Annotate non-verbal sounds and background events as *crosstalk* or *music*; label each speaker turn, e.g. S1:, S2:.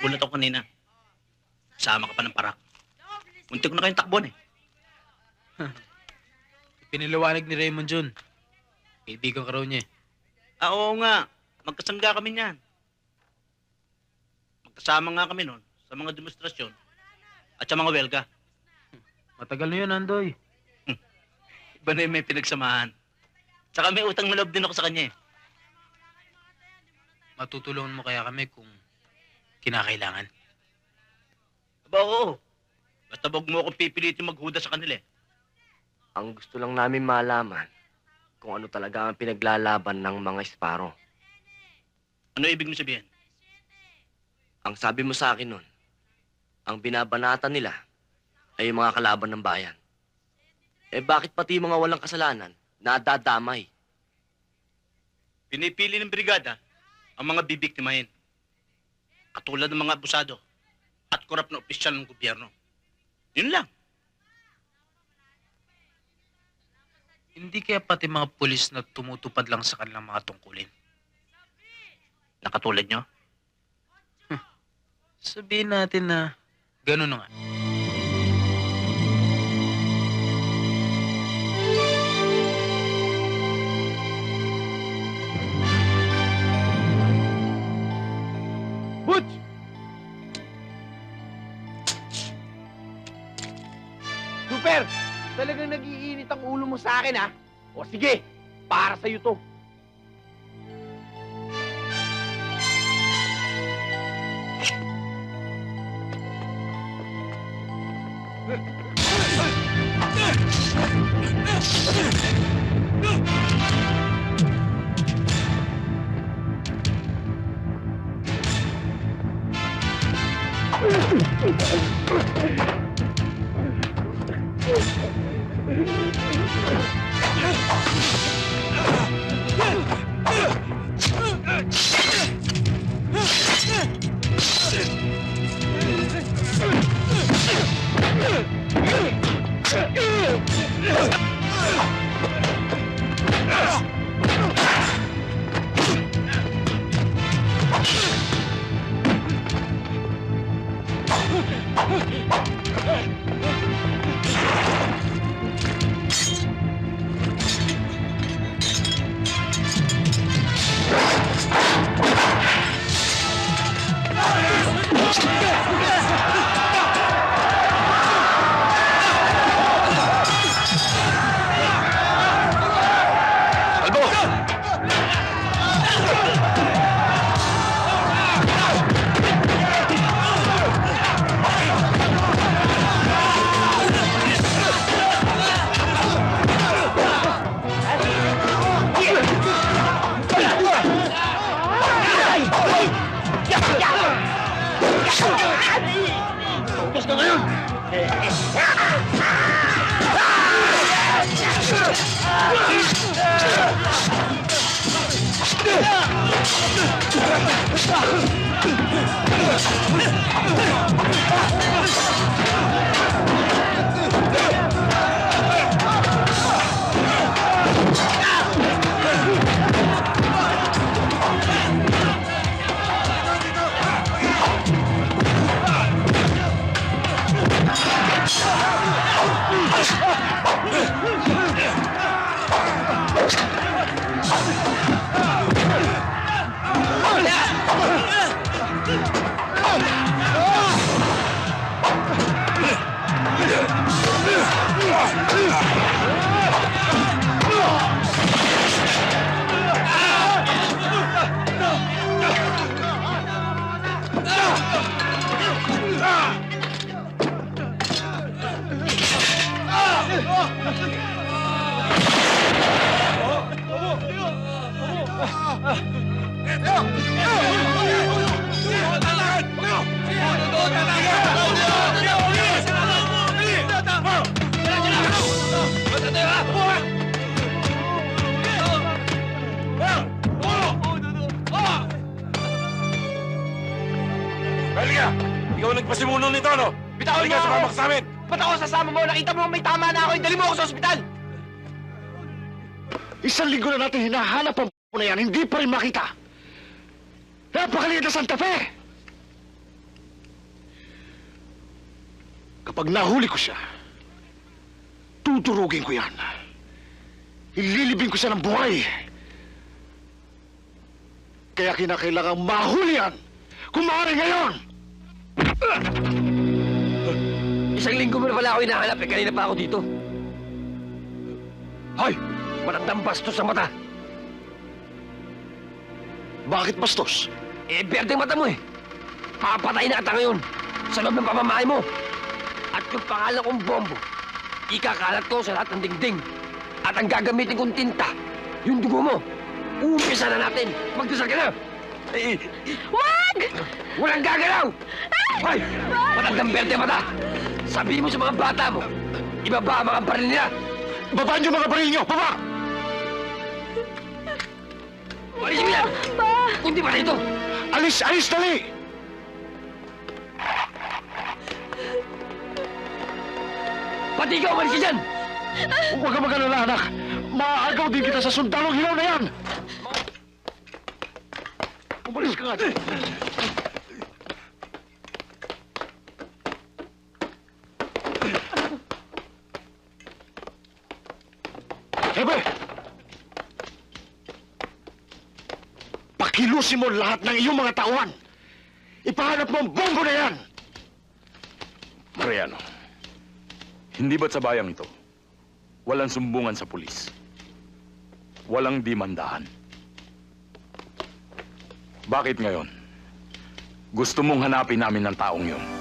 S1: Gulat ako kanina. Sama ka pa ng parak. Muntik ko na kayong takbuhan eh.
S2: Piniliwanag ni Raymond Jun. Kaibigan ka raw niya eh.
S1: Ah, oo nga. Magkasangga kami niyan. Magkasama nga kami noon sa mga demonstrasyon at sa mga welga.
S2: Matagal na yun, Andoy.
S1: Iba na yung may pinagsamahan. Saka may utang na loob din ako sa kanya eh.
S2: Matutulungan mo kaya kami kung kinakailangan.
S1: Aba, oo. Basta wag mo akong pipilitin maghuda sa kanila eh.
S3: Ang gusto lang namin malaman kung ano talaga ang pinaglalaban ng mga Esparo.
S1: Ano ibig mo sabihin?
S3: Ang sabi mo sa akin nun, ang binabanatan nila ay yung mga kalaban ng bayan. Eh bakit pati yung mga walang kasalanan nadadamay?
S1: Pinipili ng brigada ang mga bibiktimahin. Katulad ng mga abusado at korap na opisyal ng gobyerno. Yun lang.
S2: Hindi kaya pati mga pulis na tumutupad lang sa kanilang mga tungkulin.
S1: Nakatulad nyo?
S2: Sabihin natin na gano'n na nga.
S4: Super! Talagang nagiinit ang ulo mo sa akin, ha? O sige, para sa'yo to. Yeah. *laughs* Ah! Ah!
S5: Halika! Ikaw ang nagpasimuno nito, no?
S4: Bitawan
S5: Halika,
S4: mo
S5: sumama ka sa amin!
S4: Ba't ako sasama mo? Nakita mo may tama na ako. Dali mo ako sa ospital!
S6: Isang linggo na natin hinahanap ang na yan, hindi pa rin makita. Napakaliit na Santa Fe! Kapag nahuli ko siya, tuturugin ko yan. Ililibing ko siya ng buhay. Kaya kinakailangang mahuli yan. Kung maaari ngayon!
S7: Isang linggo mo na pala ako hinahanap eh. Kanina pa ako dito. Hoy! Matandang bastos sa mata.
S6: Bakit bastos?
S7: Eh, berde mata mo eh. Papatay na kita ngayon sa loob ng pamamahay mo. At yung pangalan kong bombo, ikakalat ko sa lahat ng dingding. At ang gagamitin kong tinta, yung dugo mo. Umpisa na natin. Magdasal ka na. Eh,
S8: Wag!
S7: walang gagalaw! Hoy! Matandang berde mata! Sabihin mo sa mga bata mo, ibaba ang mga baril nila.
S6: Babaan niyo mga baril niyo! Baba!
S7: Walisin mo yan!
S8: Ba!
S7: Kundi pa rito!
S6: Alis! Alis! Dali!
S7: Pati ikaw, umalis ka dyan!
S6: Huwag ka mag-alala, anak. Maaagaw din kita sa sundalong hilaw na yan! Umalis ka nga dyan. Hebe! Pakilusin mo lahat ng iyong mga tauhan! Ipahanap mo ang bombo na yan!
S9: Mariano, hindi ba't sa bayang ito, walang sumbungan sa pulis? Walang dimandahan? Bakit ngayon? Gusto mong hanapin namin ng taong yun?